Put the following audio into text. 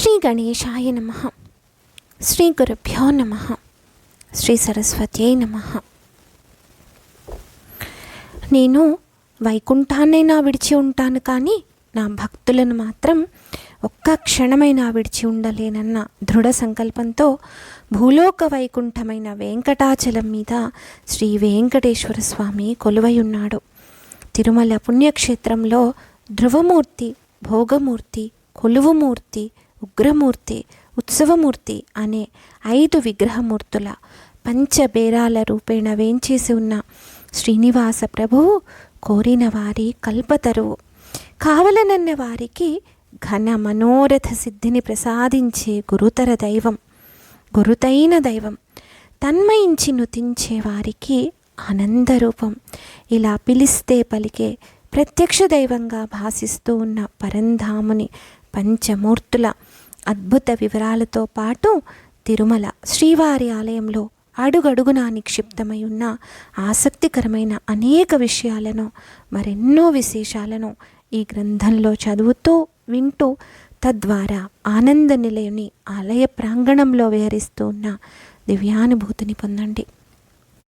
శ్రీ గణేశాయ నమ శ్రీ గురుభ్యో నమ శ్రీ సరస్వతి నమ నేను వైకుంఠాన్నైనా విడిచి ఉంటాను కానీ నా భక్తులను మాత్రం ఒక్క క్షణమైనా విడిచి ఉండలేనన్న దృఢ సంకల్పంతో భూలోక వైకుంఠమైన వెంకటాచలం మీద శ్రీ వెంకటేశ్వర స్వామి కొలువై ఉన్నాడు తిరుమల పుణ్యక్షేత్రంలో ధ్రువమూర్తి భోగమూర్తి కొలువుమూర్తి ఉగ్రమూర్తి ఉత్సవమూర్తి అనే ఐదు విగ్రహమూర్తుల పంచబేరాల రూపేణ వేంచేసి ఉన్న శ్రీనివాస ప్రభువు కోరిన వారి కల్పతరువు. కావలనన్న వారికి ఘన మనోరథ సిద్ధిని ప్రసాదించే గురుతర దైవం గురుతైన దైవం తన్మయించి నుతించే వారికి ఆనందరూపం ఇలా పిలిస్తే పలికే ప్రత్యక్ష దైవంగా భాసిస్తూ ఉన్న పరంధాముని పంచమూర్తుల అద్భుత వివరాలతో పాటు తిరుమల శ్రీవారి ఆలయంలో అడుగడుగునా నిక్షిప్తమై ఉన్న ఆసక్తికరమైన అనేక విషయాలను మరెన్నో విశేషాలను ఈ గ్రంథంలో చదువుతూ వింటూ తద్వారా ఆనంద నిలయుని ఆలయ ప్రాంగణంలో విహరిస్తూ ఉన్న దివ్యానుభూతిని పొందండి.